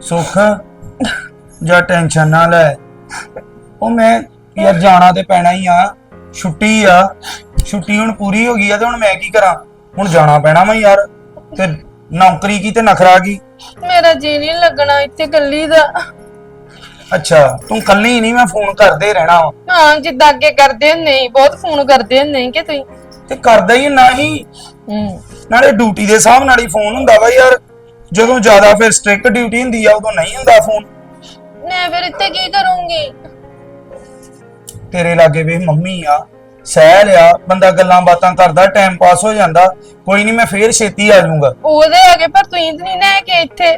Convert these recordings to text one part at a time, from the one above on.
ਸੁੱਖ ਜਾਂ ਟੈਨਸ਼ਨ ਨਾ ਲੈ। ਉਹ ਮੈਂ ਯਾਰ ਜਾਣਾ ਤੇ ਪੈਣਾ ਹੀ ਆ ਛੁੱਟੀ ਆ। ਛੁੱਟੀ ਹੁਣ ਪੂਰੀ ਹੋ ਗਈ ਆ ਤੇ ਹੁਣ ਮੈਂ ਕੀ ਕਰਾਂ? ਹੁਣ ਜਾਣਾ ਪੈਣਾ ਵਾ ਯਾਰ ਤੇ ਨੌਕਰੀ ਕੀ ਤੇ ਨਖਰਾ ਕੀ? ਮੇਰਾ ਜੀ ਨਹੀਂ ਲੱਗਣਾ ਇੱਥੇ ਕੱਲੀ ਦਾ। ਅੱਛਾ ਤੂੰ ਕੱਲੀ ਨਹੀਂ ਮੈਂ ਫੋਨ ਕਰਦੇ ਰਹਿਣਾ ਵਾ। ਹਾਂ ਜਿੱਦਾਂ ਅੱਗੇ ਕਰਦੇ ਨਹੀਂ ਬਹੁਤ ਫੋਨ ਕਰਦੇ ਨਹੀਂ ਕਿ ਤੁਸੀਂ। ਤੇ ਕਰਦਾ ਹੀ ਨਾ ਹੀ। ਹੂੰ। ਨਾਲੇ ਡਿਊਟੀ ਦੇ ਹਿਸਾਬ ਨਾਲ ਹੀ ਫੋਨ ਹੁੰਦਾ ਵਾ ਯਾਰ। ਜਦੋਂ ਜ਼ਿਆਦਾ ਫਿਰ ਸਟ੍ਰਿਕਟ ਡਿਊਟੀ ਹੁੰਦੀ ਆ ਉਦੋਂ ਨਹੀਂ ਹੁੰਦਾ ਫੋਨ ਮੈਂ ਫਿਰ ਇੱਥੇ ਕੀ ਕਰੂੰਗੀ? ਤੇਰੇ ਲਾਗੇ ਵੇ ਮੰਮੀ ਆ ਸਹਿ ਲਿਆ ਬੰਦਾ ਗੱਲਾਂ ਬਾਤਾਂ ਕਰਦਾ ਟਾਈਮ ਪਾਸ ਹੋ ਜਾਂਦਾ। ਕੋਈ ਨਹੀਂ ਮੈਂ ਫੇਰ ਛੇਤੀ ਆ ਜਾਊਂਗਾ। ਉਹਦੇ ਆਗੇ ਪਰ ਤਾਂ ਨਹੀਂ ਲੈ ਕੇ ਇੱਥੇ।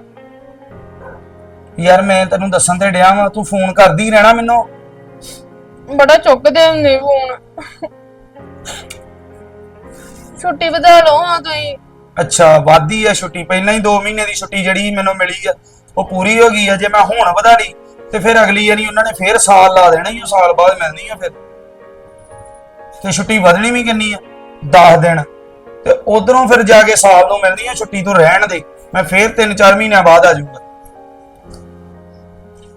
ਯਾਰ ਮੈਂ ਤੈਨੂੰ ਦੱਸਣ ਤੇ ਡਿਆ ਵਾਂ ਤੂੰ ਫੋਨ ਕਰਦੀ ਰਹਿਣਾ ਮੈਨੂੰ। ਬੜਾ ਚੁੱਕਦੇ ਹੁੰਦੇ ਫੋਨ ਛੁੱਟੀ ਵਧਾ ਲਓ ਹਾਂ ਤੁਸੀਂ। ਅੱਛਾ ਵਾਦੀ ਆ ਛੁੱਟੀ। ਪਹਿਲਾਂ ਹੀ 2 ਮਹੀਨੇ ਦੀ ਛੁੱਟੀ ਜਿਹੜੀ ਮੈਨੂੰ ਮਿਲੀ ਆ ਉਹ ਪੂਰੀ ਹੋ ਗਈ ਆ। ਜੇ ਮੈਂ ਹੁਣ ਵਧਾ ਲਈ ਤੇ ਫਿਰ ਅਗਲੀ ਵਾਰੀ ਉਹਨਾਂ ਨੇ ਫੇਰ ਸਾਲ ਲਾ ਦੇਣਾ ਹੀ ਉਹ ਸਾਲ ਬਾਅਦ ਮਿਲਣੀ ਆ ਫਿਰ। ਤੇ ਛੁੱਟੀ ਵਧਣੀ ਵੀ ਕਿੰਨੀ ਆ? 10 ਦਿਨ। ਤੇ ਉਧਰੋਂ ਫਿਰ ਜਾ ਕੇ ਸਾਲ ਨੂੰ ਮਿਲਣੀ ਆ ਛੁੱਟੀ ਤੋਂ ਰਹਿਣ ਦੇ। ਮੈਂ ਫੇਰ 3-4 ਮਹੀਨਿਆਂ ਬਾਅਦ ਆ ਜਾਊਂਗਾ।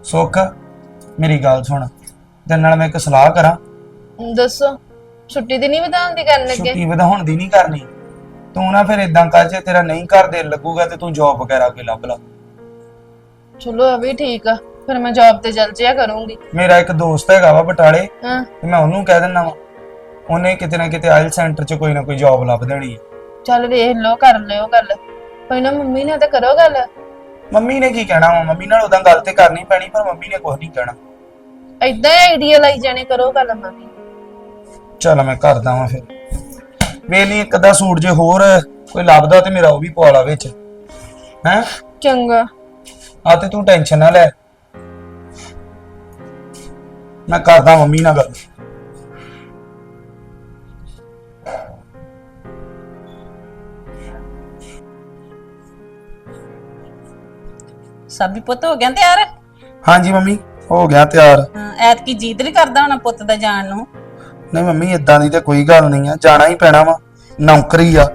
ਸੁੱਖ ਮੇਰੀ ਗੱਲ ਸੁਣ। ਤੇ ਨਾਲ ਮੈਂ ਇੱਕ ਸਲਾਹ ਕਰਾਂ। ਦੱਸੋ ਛੁੱਟੀ ਦੀ ਨਹੀਂ ਵਧਾਉਣ ਦੀ ਕਰਨ ਲੱਗੇ? ਛੁੱਟੀ ਵਧਾਉਣ ਦੀ ਨਹੀਂ ਕਰਨੀ। ਤੂੰ ਨਾ ਫਿਰ ਇਦਾਂ ਕਰ ਜੇ ਤੇਰਾ ਨਹੀਂ ਘਰ ਦੇ ਲੱਗੂਗਾ ਤੇ ਤੂੰ ਜੌਬ ਵਗੈਰਾ ਕੋਈ ਲੱਭ ਲਾ। ਚਲੋ ਇਹ ਵੀ ਠੀਕ ਆ ਫਿਰ ਮੈਂ ਜੌਬ ਤੇ ਚੱਲ ਜਿਆ ਕਰੂੰਗੀ। ਮੇਰਾ ਇੱਕ ਦੋਸਤ ਹੈਗਾ ਵਾ ਬਟਾਲੇ ਹਾਂ। ਤੇ ਮੈਂ ਉਹਨੂੰ ਕਹਿ ਦਿੰਦਾ ਵਾ ਉਹਨੇ ਕਿਤੇ ਨਾ ਕਿਤੇ ਆਇਲ ਸੈਂਟਰ 'ਚ ਕੋਈ ਨਾ ਕੋਈ ਜੌਬ ਲੱਭ ਦੇਣੀ ਹੈ ਚੱਲ ਵੇਖ ਲਓ ਕਰ ਲਿਓ ਗੱਲ। ਕੋਈ ਨਾ ਮੰਮੀ ਨਾਲ ਤਾਂ ਕਰੋ ਗੱਲ। ਮੰਮੀ ਨੇ ਕੀ ਕਹਿਣਾ ਵਾ? ਮੰਮੀ ਨਾਲ ਉਹਦਾ ਗੱਲ ਤੇ ਕਰਨੀ ਪੈਣੀ ਪਰ ਮੰਮੀ ਨੇ ਕੁਝ ਨਹੀਂ ਕਹਿਣਾ। ਹੀ ਆਈਡੀਆ ਲਾਈ ਜਾਣੇ ਕਰੋ ਗੱਲ ਮੰਮੀ। ਚੱਲ ਮੈਂ ਕਰਦਾ ਵਾਂ ਫਿਰ। ਵੇਲੀ ਇੱਕ ਅੱਧਾ ਸੂਟ ਜੇ ਹੋਰ ਕੋਈ ਲੱਭਦਾ ਤੇ ਮੇਰਾ ਉਹ ਵੀ ਪਵਾ ਲਾ ਵਿੱਚ। ਹੈਂ? ਚੰਗਾ। ਆ ਤੇ ਤੂੰ ਟੈਨਸ਼ਨ ਨਾ ਲੈ। ਮੈਂ ਕਰਦਾ ਮੰਮੀ ਨਾਲ ਗੱਲ। ਸਾਬੀ ਪੁੱਤ ਹੋ ਗਿਆ ਤਿਆਰ? ਹਾਂਜੀ ਮੰਮੀ ਹੋ ਗਿਆ ਤਿਆਰ। ਹਾਂ, ਐਤਕੀ ਜੀਤ ਨਹੀਂ ਕਰਦਾ ਹੋਣਾ ਪੁੱਤ ਦਾ ਜਾਣ ਨੂੰ? ਨਹੀਂ ਮੰਮੀ ਇਦਾਂ ਦੀ ਤੇ ਕੋਈ ਗੱਲ ਨਹੀਂ ਆ ਜਾਣਾ ਹੀ ਪੈਣਾ ਵਾ। ਨੌਕਰੀ ਆ।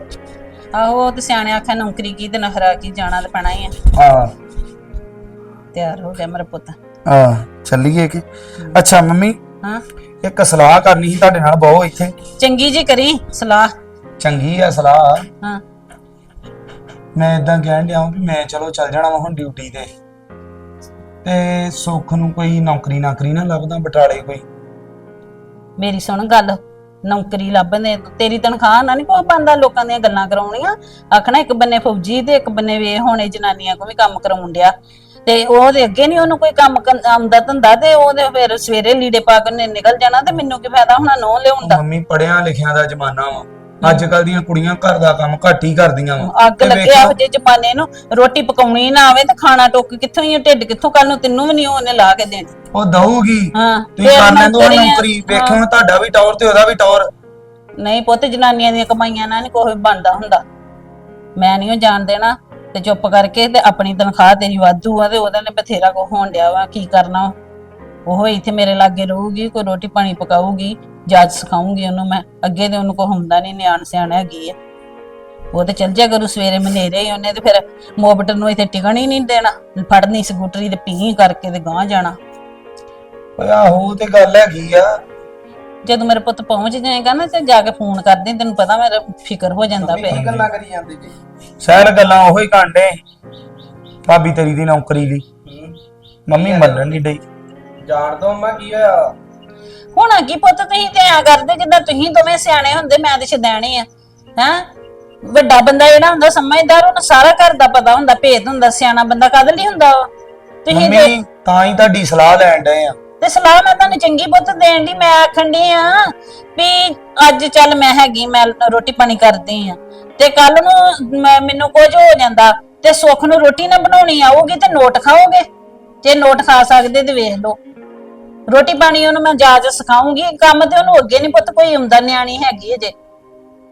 ਆਹੋ ਉਹ ਤੇ ਸਿਆਣੇ ਆਖਿਆ ਨੌਕਰੀ ਕੀ ਤੇ ਨਖਰਾ ਕੀ ਜਾਣਾ ਤੇ ਪੈਣਾ ਹੀ ਆ। ਹਾਂ। ਤਿਆਰ ਹੋ ਗਿਆ ਮੇਰਾ ਪੁੱਤ। ਹਾਂ ਚੱਲੀਏ ਕਿ। ਅੱਛਾ ਮੰਮੀ ਹਾਂ। ਇੱਕ ਸਲਾਹ ਕਰਨੀ ਸੀ ਤੁਹਾਡੇ ਨਾਲ ਬਹੁ ਇੱਥੇ। ਚੰਗੀ ਜੀ ਕਰੀ ਸਲਾਹ। ਚੰਗੀ ਆ ਸਲਾਹ। ਹਾਂ। ਮੈਂ ਇਦਾਂ ਕਹਿਣ ਡਿਆ ਵਾਂ ਵੀ ਮੈਂ ਚਲੋ ਚੱਲ ਜਾਣਾ ਵਾ ਹੁਣ ਡਿਊਟੀ ਤੇ। ਤੇ ਸੁੱਖ ਨੂੰ ਕੋਈ ਨੌਕਰੀ ਨਾਕਰੀ ਨਾ ਲੱਭਦਾ ਬਟਾਲੇ ਕੋਈ। ਮੇਰੀ ਸੁਣ ਗੱਲ। ਨੌਕਰੀ ਲੱਭਦੇ ਤੇਰੀ ਤਨਖਾਹ ਨਾ ਨਹੀਂ ਕੋਈ ਬੰਦਾ ਲੋਕਾਂ ਦੀਆਂ ਗੱਲਾਂ ਕਰਾਉਣੀਆਂ। ਆਖਣਾ ਇੱਕ ਬੰਨੇ ਫੌਜੀ ਤੇ ਇੱਕ ਬੰਨੇ ਵੇ ਹੋਣੇ ਜਨਾਨੀਆਂ ਕੋ ਵੀ ਕੰਮ ਕਰਾਉਣ ਡਿਆ। ਤੇ ਉਹਦੇ ਅੱਗੇ ਨਹੀਂ ਉਹਨੂੰ ਕੋਈ ਕੰਮ ਕ- ਆਉਂਦਾ ਧੰਦਾ ਤੇ ਉਹਦੇ ਫਿਰ ਸਵੇਰੇ ਲੀੜੇ ਪਾ ਕੇ ਉਹਨੇ ਨਿਕਲ ਜਾਣਾ ਤੇ ਮੈਨੂੰ ਕੀ ਫਾਇਦਾ ਹੋਣਾ ਨੋ ਲਿਆਉਣ ਦਾ? ਮੰਮੀ ਪੜਿਆ ਲਿਖਿਆ ਦਾ ਜ਼ਮਾਨਾ ਵਾ। ਅੱਜ ਕੱਲ ਦੀਆਂ ਕੁੜੀਆਂ ਘਰ ਦਾ ਕੰਮ ਘੱਟ ਹੀ ਕਰਦੀਆਂ ਵਾ। ਅੱਗ ਲੱਗੇ ਇਹੋ ਜਿਹੇ ਜ਼ਮਾਨੇ ਨੂੰ ਰੋਟੀ ਪਕਾਉਣੀ ਨਾ ਆਵੇ ਤੇ ਖਾਣਾ ਟੁੱਕ ਕਿੱਥੋਂ ਹੀ ਢਿੱਡ ਕਿੱਥੋਂ ਕੱਲ ਨੂੰ ਤੈਨੂੰ ਵੀ ਨਹੀਂ ਉਹਨੇ ਲਾ ਕੇ ਦੇਣੀ। ਉਹ ਦਊਗੀ। ਹਾਂ ਤੁਸੀਂ ਫਿਰ ਕਰ ਲੈਂਦੇ ਹੋ। ਨੌਕਰੀ। ਵੇਖੋ ਹੁਣ ਤੁਹਾਡਾ ਵੀ ਟੌਰ ਤੇ ਉਹਦਾ ਵੀ ਟੌਰ। ਨਹੀਂ ਪੁੱਤ ਜਨਾਨੀਆਂ ਦੀਆਂ ਕਮਾਈਆਂ ਨਾਲ ਨਹੀਂ ਕੋਈ ਬਣਦਾ ਹੁੰਦਾ। ਮੈਂ ਨਹੀਂ ਉਹ ਜਾਣ ਦੇਣਾ। ਤੇ ਚੁੱਪ ਕਰਕੇ ਤੇ ਆਪਣੀ ਤਨਖਾਹ ਤੇਰੀ ਵਾਧੂ ਆ ਤੇ ਉਹਦੇ ਨੇ ਬਥੇਰਾ ਕੋ ਹੋਣ ਡਿਆ ਵਾ। ਕੀ ਕਰਨਾ ਉਹ ਇੱਥੇ ਮੇਰੇ ਲਾਗੇ ਰਹੂਗੀ ਕੋਈ ਰੋਟੀ ਪਾਣੀ ਪਕਾਊਗੀ। ਜਾਚ ਸਿਖਾਉਂਗੀ ਉਹਨੂੰ ਮੈਂ। ਅੱਗੇ ਤੇ ਉਹਨੂੰ ਕੋ ਹੁੰਦਾ ਨਹੀਂ ਨਿਆਣ ਸਿਆਣਾ ਹੈਗੀ ਆ। ਉਹ ਤੇ ਚੱਲ ਜਾ ਕਰੂ ਸਵੇਰੇ ਮਨੇਰੇ ਹੀ ਉਹਨੇ ਤੇ ਫਿਰ ਮੋਬਟ ਨੂੰ ਇੱਥੇ ਟਿਕਣ ਹੀ ਨਹੀਂ ਦੇਣਾ। ਫੜਨੀ ਸਕੂਟਰੀ ਤੇ ਪੀ ਕਰਕੇ ਤੇ ਗਾਂ ਜਾਣਾ। ਓਏ ਆਹੋ ਤੇ ਗੱਲ ਹੈਗੀ ਆ। ਜਦੋਂ ਮੇਰੇ ਪੁੱਤ ਪਹੁੰਚ ਜਾਏਗਾ ਨਾ ਤੇ ਜਾ ਕੇ ਫੋਨ ਕਰਦੀ ਤੈਨੂੰ ਪਤਾ ਮੇਰਾ ਫਿਕਰ ਹੋ ਜਾਂਦਾ ਪਿਆ ਗੱਲਾਂ ਕਰੀ ਜਾਂਦੇ ਜੀ? ਸਹਿਰ ਗੱਲਾਂ ਉਹੀ ਕਾਂਡੇ। ਭਾਬੀ ਤੇਰੀ ਦੀ ਨੌਕਰੀ ਦੀ। ਮੰਮੀ ਮੰਨਣ ਨਹੀਂ ਡਈ। ਜਾਣ ਦੋ ਮੈਂ ਕੀ ਹੋਇਆ? ਹੁਣ ਕੀ ਪੁੱਤ ਤੁਸੀਂ ਤੇ ਆ ਕਰਦੇ ਜਿੱਦਾਂ ਤੁਸੀਂ ਦੋਵੇਂ ਸਿਆਣੇ ਹੁੰਦੇ ਮੈਂ ਤੇ ਛਦਾਣੇ ਆ ਹੈਂ? ਵੱਡਾ ਬੰਦਾ ਜਿਹੜਾ ਹੁੰਦਾ ਸਮਝਦਾਰ ਉਹਨੂੰ ਸਾਰਾ ਘਰ ਦਾ ਪਤਾ ਹੁੰਦਾ ਭੇਦ ਹੁੰਦਾ ਸਿਆਣਾ ਬੰਦਾ ਕਦ ਲਈ ਹੁੰਦਾ ਵਾ? ਤੁਸੀਂ ਤੇ- ਮੰਮੀ ਤਾਂ ਹੀ ਤੁਹਾਡੀ ਸਲਾਹ ਲੈਣ ਡਏ ਆ। ਤੇ ਸਲਾਹ ਮੈਂ ਤੁਹਾਨੂੰ ਚੰਗੀ ਪੁੱਤ ਦੇਣ ਦੀ ਮੈਂ ਆਖਣ ਦੀ ਆ ਵੀ ਅੱਜ ਚੱਲ ਮੈਂ ਹੈਗੀ ਮੈਂ ਰੋਟੀ ਪਾਣੀ ਕਰਦੀ ਆ। ਤੇ ਕੱਲ ਨੂੰ ਮੈਂ- ਮੈਨੂੰ ਕੁਝ ਹੋ ਜਾਂਦਾ ਤੇ ਸੁੱਖ ਨੂੰ ਰੋਟੀ ਨਾ ਬਣਾਉਣੀ ਆਊਗੀ ਤੇ ਨੋਟ ਖਾਓਗੇ? ਜੇ ਨੋਟ ਖਾ ਸਕਦੇ ਤੇ ਵੇਖ ਲਓ। ਰੋਟੀ ਪਾਣੀ ਉਹਨੂੰ ਮੈਂ ਜਾਚ ਸਿਖਾਉਂਗੀ ਕੰਮ ਤੇ ਉਹਨੂੰ ਅੱਗੇ ਨਹੀਂ ਪੁੱਤ ਕੋਈ ਆਉਂਦਾ ਨਿਆਣੀ ਹੈਗੀ ਅਜੇ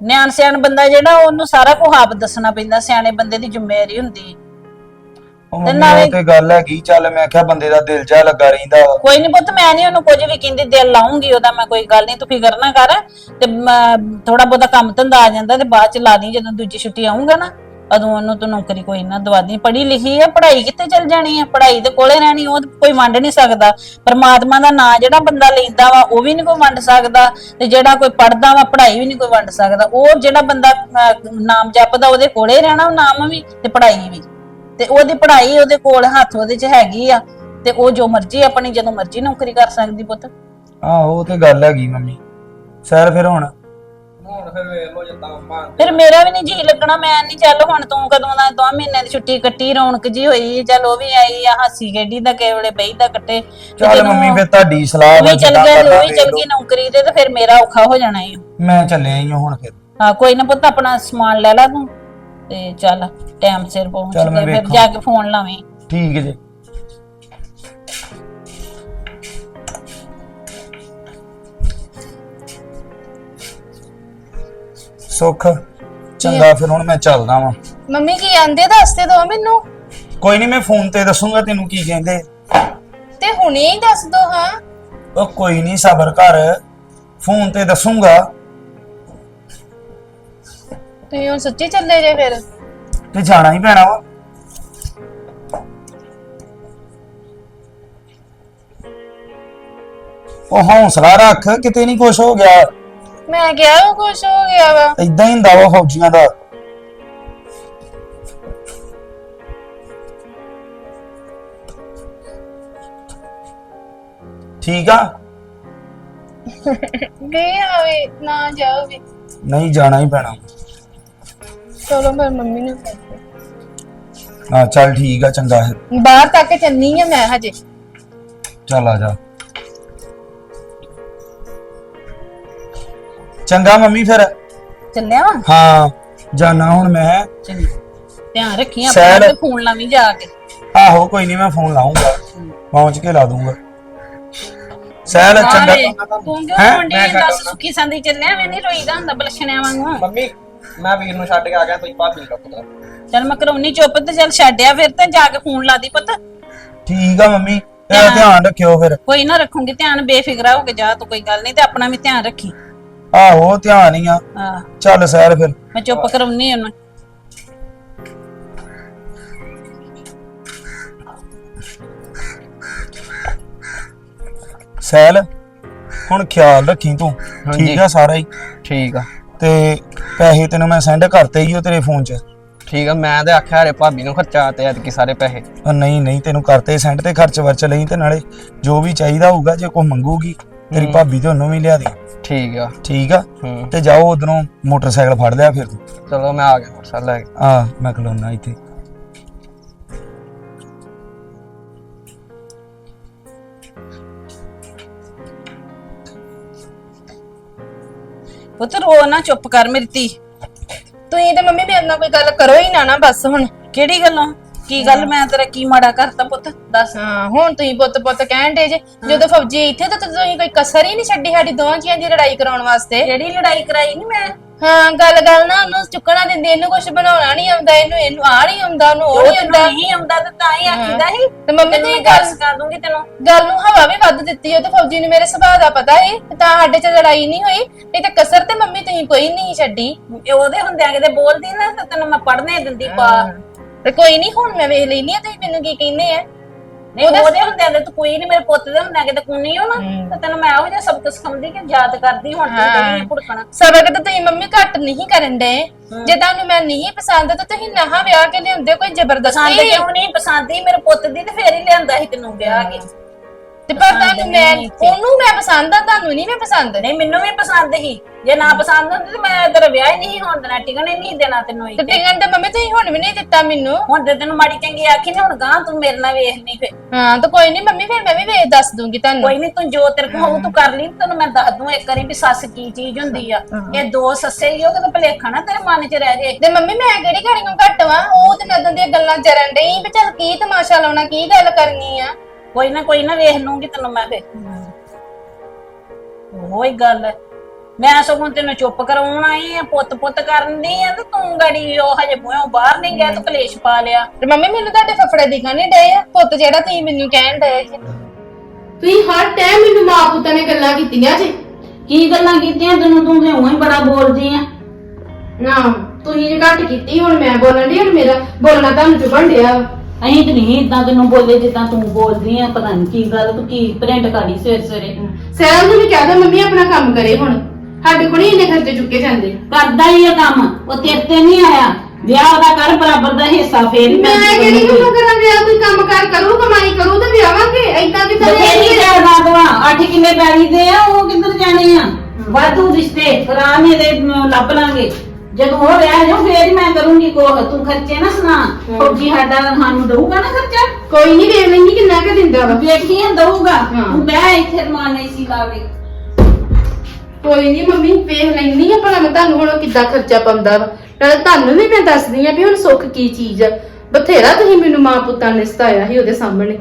ਨਿਆਣ ਸਿਆਣ ਬੰਦਾ ਜਿਹੜਾ ਉਹਨੂੰ ਸਾਰਾ ਕੁਝ ਆਪ ਦੱਸਣਾ ਪੈਂਦਾ ਸਿਆਣੇ ਬੰਦੇ ਦੀ ਜ਼ਿੰਮੇਵਾਰੀ ਹੁੰਦੀ ਉਹ ਤੇ ਮੰਮੀ ਨਾਲੇ- ਉਹ ਤੇ ਗੱਲ ਹੈਗੀ ਚੱਲ ਮੈਂ ਕਿਹਾ ਬੰਦੇ ਦਾ ਦਿਲ ਜਾ ਲੱਗਾ ਰਹਿੰਦਾ ਵਾ। ਕੋਈ ਨਹੀਂ ਪੁੱਤ ਮੈਂ ਨਹੀਂ ਉਹਨੂੰ ਕੁਝ ਵੀ ਕਹਿੰਦੀ ਦਿਲ ਲਾਉਂਗੀ ਉਹਦਾ ਮੈਂ ਕੋਈ ਗੱਲ ਨਹੀਂ ਤੂੰ ਫਿਕਰ ਨਾ ਕਰ। ਤੇ ਥੋੜਾ ਬਹੁਤਾ ਕੰਮ ਧੰਦਾ ਆ ਜਾਂਦਾ ਤੇ ਬਾਅਦ ਚ ਲਾ ਦੀ ਜਦੋਂ ਦੂਜੀ ਛੁੱਟੀ ਆਉਂਗਾ ਨਾ। ਉਦੋਂ ਉਹਨੂੰ ਤੂੰ ਨੌਕਰੀ ਕੋਈ ਨਾ ਦਵਾਦੀ ਪੜ੍ਹੀ ਲਿਖੀ ਆ ਪੜ੍ਹਾਈ ਕਿੱਥੇ ਚਲ ਜਾਣੀ ਆ? ਪੜ੍ਹਾਈ ਤੇ ਕੋਲੇ ਰਹਿਣੀ ਉਹ ਕੋਈ ਵੰਡ ਨਹੀਂ ਸਕਦਾ। ਪਰਮਾਤਮਾ ਦਾ ਨਾਂ ਜਿਹੜਾ ਬੰਦਾ ਲੈਂਦਾ ਵਾ ਉਹ ਵੀ ਨਹੀਂ ਕੋਈ ਵੰਡ ਸਕਦਾ। ਤੇ ਜਿਹੜਾ ਕੋਈ ਪੜ੍ਹਦਾ ਵਾ ਪੜ੍ਹਾਈ ਵੀ ਨਹੀਂ ਕੋਈ ਵੰਡ ਸਕਦਾ। ਉਹ ਜਿਹੜਾ ਬੰਦਾ ਅਹ, ਨਾਮ ਜਪਦਾ ਉਹਦੇ ਕੋਲੇ ਰਹਿਣਾ ਉਹ ਨਾਮ ਵੀ ਤੇ ਪੜ੍ਹਾਈ ਵੀ। ਤੇ ਉਹਦੀ ਪੜ੍ਹਾਈ ਉਹਦੇ ਕੋਲ ਹੱਥ ਉਹਦੇ 'ਚ ਹੈਗੀ ਆ। ਤੇ ਉਹ ਜੋ ਮਰਜ਼ੀ ਆਪਣੀ ਜਦੋਂ ਮਰਜ਼ੀ ਨੌਕਰੀ ਕਰ ਸਕਦੀ ਪੁੱਤ। ਆਹੋ ਉਹ ਤੇ ਗੱਲ ਹੈਗੀ ਮੰਮੀ। ਸੈਰ ਫਿਰ ਹੁਣ। ਹੁਣ ਫਿਰ ਵੇਖ ਲੋ ਜਿੱਦਾਂ ਅੰਮਾ ਫਿਰ ਮੇਰਾ ਵੀ ਨਹੀਂ ਜੀ ਲੱਗਣਾ ਮੈਂ ਨਹੀਂ ਚੱਲ ਹੁਣ ਤੂੰ ਕਦੋਂ ਦਾ ਦੋ ਮਹੀਨੇ ਦੀ ਛੁੱਟੀ ਕੱਟੀ ਰੌਣਕ ਜੀ ਹੋਈ ਚੱਲ ਉਹ ਵੀ ਆਈ ਆ ਹਾਸੀ ਖੇਡੀ ਦਾ ਕੇਵਲੇ ਬਈਦਾ ਕੱਟੇ। ਤੇ ਚੱਲ ਜਦੋਂ ਮੰਮੀ ਫਿਰ ਤੁਹਾਡੀ ਸਲਾਹ ਉਹ ਵੀ ਚੱਲ ਜਿੱਦਾਂ ਗਿਆ ਉਹ ਵੀ ਚੱਲ ਗਈ ਨੌਕਰੀ ਤੇ ਤੇ ਫਿਰ ਮੇਰਾ ਔਖਾ ਹੋ ਜਾਣਾ ਈ। ਮੈਂ ਚੱਲਿਆ ਹੀ ਹਾਂ ਹੁਣ ਫਿਰ। ਹਾਂ ਕੋਈ ਨਾ ਪੁੱਤ ਆਪਣਾ ਸਮਾਨ ਲੈ ਲੈ ਤੂੰ ਤੇ ਚੱਲ ਟਾਈਮ ਸਿਰ ਪਹੁੰਚ ਚੱਲ ਮੈਂ ਕੇ ਫਿਰ ਵੇਖਾਂ। ਜਾ ਕੇ ਫੋਨ ਲਾਵੀਂ। ਠੀਕ ਜੇ। ਸੁੱਖ। ਚੰਗਾ ਫਿਰ ਹੁਣ ਮੈਂ ਚੱਲਦਾ ਵਾਂ। ਮੰਮੀ ਕੀ ਆਂਦੇ ਦੱਸ ਤੇ ਦੋ ਮੈਨੂੰ। ਕੋਈ ਨਹੀਂ ਮੈਂ ਫੋਨ ਤੇ ਦੱਸੂਗਾ ਤੈਨੂੰ ਕੀ ਕਹਿੰਦੇ। ਤੇ ਹੁਣੇ ਹੀ ਦੱਸ ਦੋ ਹਾਂ। ਉਹ ਕੋਈ ਨਹੀਂ ਸਬਰ ਕਰ। ਫੋਨ ਤੇ ਦੱਸੂਗਾ। ਤੁਸੀਂ ਹੁਣ ਸੱਚੀ ਚੱਲੇ ਜੇ ਫਿਰ? ਤੇ ਜਾਣਾ ਹੀ ਪੈਣਾ ਵਾ। ਉਹ ਹੌਸਲਾ ਰੱਖ ਕਿਤੇ ਨਹੀਂ ਕੁਛ ਹੋ ਗਿਆ। ਮੈਂ ਕਿਹਾ ਉਹ ਕੁਛ ਹੋ ਗਿਆ ਵਾ। ਇਦਾਂ ਹੀ ਹੁੰਦਾ ਵਾ ਫੌਜੀਆਂ ਦਾ। ਠੀਕ ਆ? ਗਏ ਆਵੇ ਨਾ ਜਾਓ ਵੀ ਨਹੀਂ ਜਾਣਾ ਹੀ ਪੈਣਾ। ਚਲੋ ਮੈਂ ਮੰਮੀ ਨੂੰ ਕਹਿ ਦਿੰਦੀ। ਹਾਂ ਚੱਲ ਠੀਕ ਆ ਚੰਗਾ ਹੈ ਬਾਹਰ ਤੱਕ ਚੱਲਨੀ ਆ ਮੈਂ ਹਜੇ। ਚੱਲ ਆ ਜਾ। ਚੰਗਾ ਮੰਮੀ ਫਿਰ। ਚੱਲਿਆ ਵਾ ਹਾਂ ਜਾਣਾ ਹੁਣ ਮੈਂ। ਚੰਗੀ। ਧਿਆਨ ਰੱਖੀ ਸੈਰ। ਆਪਣਾ ਤੇ ਫੋਨ ਲਾਵੀਂ ਜਾ ਕੇ। ਆਹੋ ਕੋਈ ਨਹੀਂ ਮੈਂ ਫੋਨ ਲਾਉਂਗਾ ਪਹੁੰਚ ਕੇ ਲਾ ਦੂੰਗਾ। ਸਹਿਲ ਚੰਗਾ। ਆਵੇ, ਤੂੰ ਕਿਉਂ ਹੈਂ? ਮੁੰਡੀ ਦੱਸ ਸੁੱਕੀ ਸੰਦੀ ਚੱਲਿਆ ਮੈਂ ਨਹੀਂ ਰੋਈਦਾ ਹੁੰਦਾ ਬਲਸ਼ਣਿਆਂ ਵਾਂਗੂ। ਮੰਮੀ ਮੈਂ ਵੀਰ ਨੂੰ ਛੱਡ ਕੇ ਆ ਗਿਆ ਤੁਸੀਂ ਭਾਬੀ ਨੂੰ ਰੱਖੋ ਚੱਲ ਮੈਂ ਕਰਾਉਣੀ ਚੁੱਪ ਤੇ ਚੱਲ ਛੱਡਿਆ ਫਿਰ ਤੇ ਜਾ ਕੇ ਫੋਨ ਲਾ ਦੀ ਪੁੱਤ। ਠੀਕ ਆ ਮੰਮੀ ਤੇ ਧਿਆਨ। ਰੱਖਿਓ ਫਿਰ। ਕੋਈ ਨਾ ਰੱਖੂੰਗੀ ਧਿਆਨ ਬੇਫਿਕਰਾ ਹੋ ਕੇ ਜਾ ਤੂੰ ਕੋਈ ਗੱਲ ਨਹੀਂ ਤੇ ਆਪਣਾ ਵੀ ਧਿਆਨ ਰੱਖੀ। ਆਹੋ ਧਿਆਨ ਹੀ ਆ। ਹਾਂ। ਚੱਲ ਸਹਿਲ ਫਿਰ। ਮੈਂ ਚੁੱਪ ਕਰਾਉਣੀ ਉਹਨੂੰ। ਸਹਿਲ ਹੁਣ ਖਿਆਲ ਰੱਖੀ ਤੂੰ। ਹਾਂਜੀ। ਠੀਕ ਆ ਸਾਰਾ ਹੀ। ਠੀਕ ਆ। ਤੇ ਪੈਸੇ ਤੈਨੂੰ ਮੈਂ ਸੈਂਡ ਕਰਤੇ ਹੀ ਉਹ ਤੇਰੇ ਫੋਨ 'ਚ। ਠੀਕ ਆ ਮੈਂ ਤੇ ਆਖਿਆ ਰੇ ਭਾਬੀ ਨੂੰ ਖਰਚਾ ਤੇ ਐਤਕੀ ਸਾਰੇ ਪੈਸੇ। ਉਹ ਨਹੀਂ ਨਹੀਂ ਤੈਨੂੰ ਕਰਤੇ ਸੈਂਡ ਤੇ ਖਰਚ ਵਰਚ ਲਈ ਤੇ ਨਾਲੇ ਜੋ ਵੀ ਚਾਹੀਦਾ ਹੋਊਗਾ ਜੇ ਕੋਈ ਮੰਗੂਗੀ। ਤੇਰੀ। ਭਾਬੀ ਤੇ ਉਹਨੂੰ ਵੀ ਲਿਆ ਦੇ। ਠੀਕ ਆ। ਠੀਕ ਆ? ਹੂੰ। ਤੇ ਜਾਓ ਉਧਰੋਂ ਮੋਟਰਸਾਈਕਲ ਫੜ ਲਿਆ ਫਿਰ ਤੂੰ। ਚਲੋ ਮੈਂ ਆ ਗਿਆ ਮੋਟਰਸਾਈਕਲ ਲੈ ਕੇ। ਆ ਮੈਂ ਖਲੋਨਾ ਇੱਥੇ। ਪੁੱਤ ਰੋ ਨਾ ਚੁੱਪ ਕਰ ਮੇਰੀ ਧੀ। ਤੁਸੀਂ ਤੇ ਮੰਮੀ ਮੇਰੇ ਨਾਲ ਕੋਈ ਗੱਲ ਕਰੋ ਹੀ ਨਾ ਨਾ ਬਸ ਹੁਣ। ਕਿਹੜੀ ਗੱਲੋਂ? ਕੀ ਗੱਲ ਮੈਂ ਤੇਰਾ ਕੀ ਮਾੜਾ ਕਰਤਾ ਪੁੱਤ? ਦੱਸ। ਹਾਂ ਹੁਣ ਤੁਸੀਂ ਪੁੱਤ ਪੁੱਤ ਕਹਿਣ ਦੇ ਜੇ ਜਦੋਂ ਫੌਜੀ ਇੱਥੇ ਤਾਂ ਤੁਸੀਂ ਕੋਈ ਕਸਰ ਹੀ ਨਹੀਂ ਛੱਡੀ ਸਾਡੀ ਦੋਵਾਂ ਜੀਆਂ ਦੀ ਲੜਾਈ ਕਰਾਉਣ ਵਾਸਤੇ। ਕਿਹੜੀ ਲੜਾਈ ਕਰਾਈ ਨਹੀਂ ਮੈਂ? ਹਾਂ ਗੱਲ ਗੱਲ ਨਾ ਉਹਨੂੰ ਚੁੱਕਣਾ ਦਿੰਦੀ ਇਹਨੂੰ ਕੁਝ ਬਣਾਉਣਾ ਨਹੀਂ ਆਉਂਦਾ ਇਹਨੂੰ ਇਹਨੂੰ ਆ ਨਹੀਂ ਆਉਂਦਾ ਉਹਨੂੰ ਉਹ ਨਹੀਂ ਆਉਂਦਾ। ਨਹੀਂ ਆਉਂਦਾ ਤੇ ਤਾਂ ਹੀ ਆਖੀਦਾ ਸੀ। ਤੇ ਮੰਮੀ ਤੈਨੂੰ ਮੈਂ ਗੱਲ ਸਿਖਾ ਦੂੰਗੀ ਤੈਨੂੰ। ਗੱਲ ਨੂੰ ਹਵਾ ਵੀ ਵੱਧ ਦਿੱਤੀ ਉਹ ਤੇ ਫੌਜੀ ਨੂੰ ਮੇਰੇ ਸੁਭਾਅ ਦਾ ਪਤਾ ਹੈ ਤਾਂ ਸਾਡੇ ਚ ਲੜਾਈ ਨਹੀਂ ਹੋਈ ਨਹੀਂ ਤੇ ਕਸਰ ਤੇ ਮੰਮੀ ਤੁਸੀਂ ਕੋਈ ਨਹੀਂ ਛੱਡੀ। ਉਹਦੇ ਹੁੰਦਿਆਂ ਕਿਤੇ ਬੋਲਦੀ ਨਾ ਤੇ ਤੈਨੂੰ ਮੈਂ ਪੜਨੇ ਦਿੰਦੀ ਪਾ ਤੇ ਕੋਈ ਨਹੀਂ ਹੁਣ ਮੈਂ ਵੇਖ ਲੈਣੀ ਆ ਤੁਸੀਂ ਮੈਨੂੰ ਕੀ ਕਹਿੰਦੇ ਆ? ਨਹੀਂ ਉਹਦੇ ਹੁੰਦਿਆਂ ਤੇ ਤੂੰ ਕੋਈ ਨਹੀਂ ਮੇਰੇ ਪੁੱਤ ਦੇ ਹੁੰਦਿਆਂ ਕਿਤੇ ਕੋਈ ਨਹੀਂ ਹੋ ਨਾ ਹੂੰ। ਤੇ ਤੈਨੂੰ ਮੈਂ ਇਹੋ ਜਿਹਾ ਸਬਕ ਸਿਖਾਉਂਦੀ ਕਿ ਯਾਦ ਕਰਦੀ ਹੁਣ ਤੂੰ ਹਾਂ। ਭੁੜਕਣਾ। ਸਬਕ ਤਾਂ ਤੁਸੀਂ ਮੰਮੀ ਘੱਟ ਨਹੀਂ ਕਰਨ ਦੇ। ਜੇ ਤੁਹਾਨੂੰ ਮੈਂ ਨਹੀਂ ਪਸੰਦ ਤਾਂ ਤੁਸੀਂ ਨਹਾ ਵਿਆਹ ਕੇ ਲਿਆਉਂਦੇ ਕੋਈ ਪਸੰਦ ਜ਼ਬਰਦਸਤੀ ਕਿਉਂ ਨਹੀਂ? ਪਸੰਦ ਹੀ ਮੇਰੇ ਪੁੱਤ ਦੀ ਤੇ ਫੇਰ ਹੀ ਲਿਆਂਦਾ ਸੀ ਤੈਨੂੰ ਵਿਆਹ ਕੇ। ਤੇ ਪਰ ਤੁਹਾਨੂੰ ਮੈਂ। ਉਹਨੂੰ ਮੈਂ ਪਸੰਦ ਆ ਤੁਹਾਨੂੰ ਨਹੀਂ ਮੈਂ ਪਸੰਦ। ਨਹੀਂ ਮੈਨੂੰ ਵੀ ਪਸੰਦ ਸੀ। ਜੇ ਨਾ ਪਸੰਦ ਹੁੰਦੀ ਤੇ ਮੈਂ ਤੇਰਾ ਵਿਆਹ ਹੀ ਨਹੀਂ ਹੋਣ ਦੇਣਾ। ਟਿਕਣ ਹੀ ਨਹੀਂ ਦੇਣਾ ਤੈਨੂੰ ਤੇ ਇੱਥੇ ਟਿਕਣ ਤੇ ਮੰਮੀ ਤੁਸੀਂ ਹੁਣ ਵੀ ਨਹੀਂ ਦਿੱਤਾ ਮੈਨੂੰ। ਹੁਣ ਤੇ ਤੈਨੂੰ ਮਾੜੀ ਚੰਗੀ ਆਖੀ ਨੇ ਹੁਣ ਗਾਂ ਤੂੰ ਮੇਰੇ ਨਾਲ ਵੇਖ ਨਹੀਂ ਫੇ ਹਾਂ ਤਾਂ ਕੋਈ ਨਹੀਂ ਮੰਮੀ ਫਿਰ ਮੈਂ ਵੀ ਵੇਖ ਦੱਸ ਦੂੰਗੀ ਤੁਹਾਨੂੰ। ਕੋਈ ਨਹੀਂ ਤੂੰ ਜੋ ਤੇਰੇ ਕੋਲ ਹੋਊ ਤੂੰ ਕਰ ਲਈ। ਤੈਨੂੰ ਮੈਂ ਦੱਸ ਦੂੰ ਇੱਕ ਵਾਰੀ ਵੀ ਸੱਸ ਕੀ ਚੀਜ਼ ਹੁੰਦੀ ਆ। ਇਹ ਦੋ ਸੱਸੇ ਹੀ ਉਹ ਕਿਤੇ ਭਲੇਖਾ ਨਾ ਤੇਰੇ ਮਨ 'ਚ ਰਹਿ ਜੇ। ਤੇ ਮੰਮੀ ਮੈਂ ਕਿਹੜੀ ਘੜੀ ਨੂੰ ਘੱਟ ਵਾਂ? ਉਹ ਤੇ ਨਦੋਂ ਦੀਆਂ ਗੱਲਾਂ ਚਰਨ ਡਈ ਵੀ ਚੱਲ ਕੀ ਤਮਾਸ਼ਾ ਲਾਉਣਾ ਕੀ ਗੱਲ ਕਰਨੀ ਆ? ਕੋਈ ਨਾ ਕੋਈ ਨਾ ਵੇਖ ਲੂੰਗੀ ਤੈਨੂੰ ਮੈਂ ਫੇ ਉਹੀ ਗੱਲ ਹੈ। ਮੈਂ ਸਗੋਂ ਤੈਨੂੰ ਚੁੱਪ ਕਰਾਉਣ ਆਈ ਆ ਪੁੱਤ ਪੁੱਤ ਕਰਨ ਆ ਤੇ ਤੂੰ ਗੜੀ ਉਹ ਹਜੇ ਬੂਹੋਂ ਬਾਹਰ ਨਹੀਂ ਗਿਆ ਤੂੰ ਕਲੇਸ਼ ਪਾ ਲਿਆ। ਤੇ ਮੰਮੀ, ਮੈਨੂੰ ਤੁਹਾਡੇ ਫਫੜੇ ਦਿਖਣ ਨਹੀਂ ਡਏ ਆ? ਪੁੱਤ ਜਿਹੜਾ ਤੁਸੀਂ ਮੈਨੂੰ ਕਹਿਣ ਡਏ ਜੀ ਤੁਸੀਂ ਹਰ ਟਾਈਮ ਮੈਨੂੰ ਮਾਂ ਪੁੱਤਾਂ ਨੇ ਗੱਲਾਂ ਕੀਤੀਆਂ ਜੀ। ਕੀ ਗੱਲਾਂ ਕੀਤੀਆਂ? ਤੈਨੂੰ ਤੂੰ ਤੇ ਉਂ ਹੀ ਬੜਾ ਬੋਲਦੀ ਆ। ਨਾ, ਤੁਸੀਂ ਜੇ ਘੱਟ ਕੀਤੀ, ਹੁਣ ਮੈਂ ਬੋਲਣ ਦੀ ਹੁਣ ਮੇਰਾ ਬੋਲਣਾ ਤੁਹਾਨੂੰ ਚੁਭਣ ਡਿਆ ਵਾ। ਅਹੀਂ ਤੇ ਨਹੀਂ ਇਦਾਂ ਤੈਨੂੰ ਬੋਲੇ ਜਿੱਦਾਂ ਤੂੰ ਬੋਲਦੀ ਆ ਪਤਾ ਨਹੀਂ ਕੀ ਗੱਲ ਤੂੰ ਕੀ ਪ੍ਰਿੰਟ ਕਾੜੀ ਸਵੇਰ ਸਵੇਰੇ। ਸਹਿਲ ਨੂੰ ਵੀ ਕਹਿ ਦੋ ਮੰਮੀ ਆਪਣਾ ਕੰਮ ਕਰੇ ਹੁਣ। ਸਾਡੇ ਕੋਲ ਹੀ ਇੰਨੇ ਖਰਚੇ ਚੁੱਕੇ ਜਾਂਦੇ। ਕਰਦਾ ਹੀ ਇਹ ਕੰਮ ਉਹ ਤੇਰੇ ਤੇ ਨਹੀਂ ਆਇਆ। ਵਿਆਹ ਦਾ ਕਰ ਬਰਾਬਰ ਦਾ ਹਿੱਸਾ ਫੇਰ ਹੀ ਮੈਂ ਤੈਨੂੰ ਕਿਹੜੀ। ਕੰਮ ਕਰਾਂ ਵਿਆਹ ਕੋਈ ਕੰਮ ਕਾਰ ਕਰੂ ਕਮਾਈ ਕਰੂ ਤੇ ਵਿਆਹਾਂਗੇ। ਐਦਾਂ ਕਿਦਾਂ ਬਥੇਰੀ ਜਾਇਦਾਦ ਵਾ ਅੱਠ ਕਿੱਲੇ ਪੈਲੀ ਦੇ ਆ ਉਹ ਕਿੱਧਰ ਜਾਣੇ ਆ? ਵਾਧੂ ਰਿਸ਼ਤੇ ਕਰਾਣੇ ਦੇ ਲੱਭ ਲਾਂਗੇ। ਜਦੋਂ ਉਹ ਰਹਿ ਜਾ ਫੇਰ ਹੀ ਮੈਂ ਕਰੂੰਗੀ ਕੋਹ। ਤੂੰ ਖਰਚੇ ਨਾ ਸੁਣਾ। ਫੌਜੀ ਸਾਡਾ ਸਾਨੂੰ ਦਊਗਾ ਨਾ ਖਰਚਾ? ਕੋਈ ਨਹੀਂ ਵੇਖ ਲੈਂਦੀ ਕਿੰਨਾ ਕੁ ਦਿੰਦਾ ਵਾ। ਵੇਖੀ ਦਊਗਾ। ਹਾਂ। ਤੂੰ ਬਹਿ ਇੱਥੇ ਰਮਾਨ ਨਹੀਂ ਸੀ ਲਾਵੇ ਕੋਈ ਨਹੀਂ ਮੰਮੀ ਵੇਖ ਲੈਂਦੀ ਆ ਭਲਾ ਮੈਂ ਤੁਹਾਨੂੰ ਹੁਣ ਕਿੱਦਾਂ ਖਰਚਾ ਪਾਉਂਦਾ ਵਾ। ਨਾਲੇ ਤੁਹਾਨੂੰ ਵੀ ਮੈਂ ਦੱਸਦੀ ਆ ਵੀ ਹੁਣ ਸੁੱਖ ਕੀ ਚੀਜ਼ ਆ। ਬਥੇਰਾ ਤੁਸੀਂ ਮੈਨੂੰ ਮਾਂ ਪੁੱਤਾਂ ਨੇ ਸਤਾਇਆ ਸੀ ਉਹਦੇ ਸਾਹਮਣੇ।